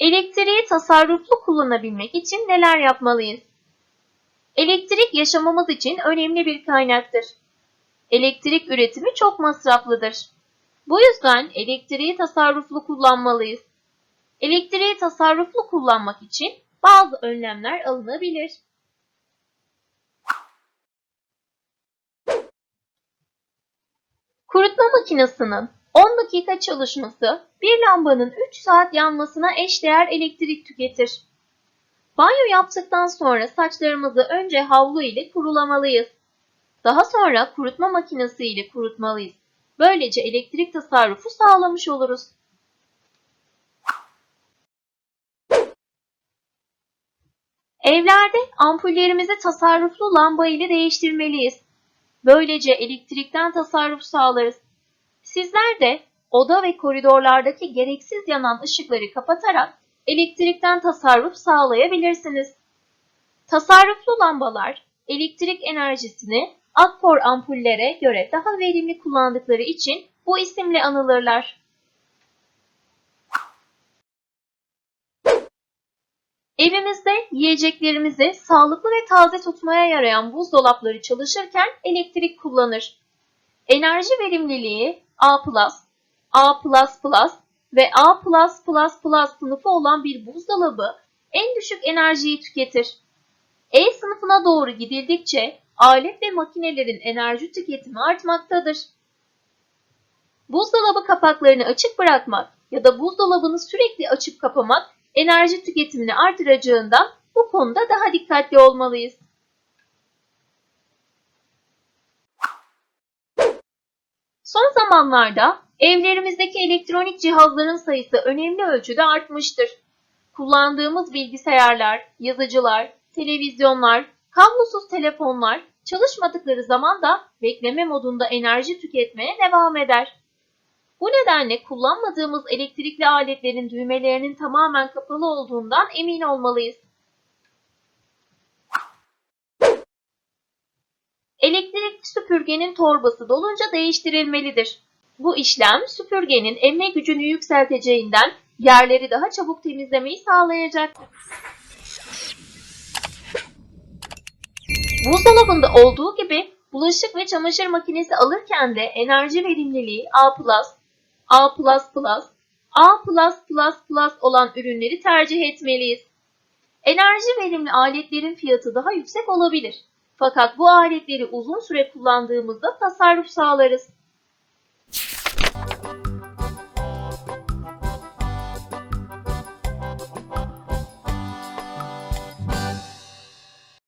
Elektriği tasarruflu kullanabilmek için neler yapmalıyız? Elektrik yaşamamız için önemli bir kaynaktır. Elektrik üretimi çok masraflıdır. Bu yüzden elektriği tasarruflu kullanmalıyız. Elektriği tasarruflu kullanmak için bazı önlemler alınabilir. Kurutma makinesinin 10 dakika çalışması bir lambanın 3 saat yanmasına eşdeğer elektrik tüketir. Banyo yaptıktan sonra saçlarımızı önce havlu ile kurulamalıyız. Daha sonra kurutma makinesi ile kurutmalıyız. Böylece elektrik tasarrufu sağlamış oluruz. Evlerde ampullerimizi tasarruflu lamba ile değiştirmeliyiz. Böylece elektrikten tasarruf sağlarız. Sizler de oda ve koridorlardaki gereksiz yanan ışıkları kapatarak elektrikten tasarruf sağlayabilirsiniz. Tasarruflu lambalar elektrik enerjisini akkor ampullere göre daha verimli kullandıkları için bu isimle anılırlar. Evimizde yiyeceklerimizi sağlıklı ve taze tutmaya yarayan buzdolapları çalışırken elektrik kullanır. Enerji verimliliği A+, A++ ve A++ sınıfı olan bir buzdolabı en düşük enerjiyi tüketir. E sınıfına doğru gidildikçe alet ve makinelerin enerji tüketimi artmaktadır. Buzdolabı kapaklarını açık bırakmak ya da buzdolabını sürekli açıp kapamak enerji tüketimini artıracağından bu konuda daha dikkatli olmalıyız. Son zamanlarda evlerimizdeki elektronik cihazların sayısı önemli ölçüde artmıştır. Kullandığımız bilgisayarlar, yazıcılar, televizyonlar, kablosuz telefonlar çalışmadıkları zaman da bekleme modunda enerji tüketmeye devam eder. Bu nedenle kullanmadığımız elektrikli aletlerin düğmelerinin tamamen kapalı olduğundan emin olmalıyız. Elektrikli süpürgenin torbası dolunca değiştirilmelidir. Bu işlem süpürgenin emme gücünü yükselteceğinden yerleri daha çabuk temizlemeyi sağlayacak. Buzdolabında olduğu gibi bulaşık ve çamaşır makinesi alırken de enerji verimliliği A+, A++, A+++ olan ürünleri tercih etmeliyiz. Enerji verimli aletlerin fiyatı daha yüksek olabilir. Fakat bu aletleri uzun süre kullandığımızda tasarruf sağlarız.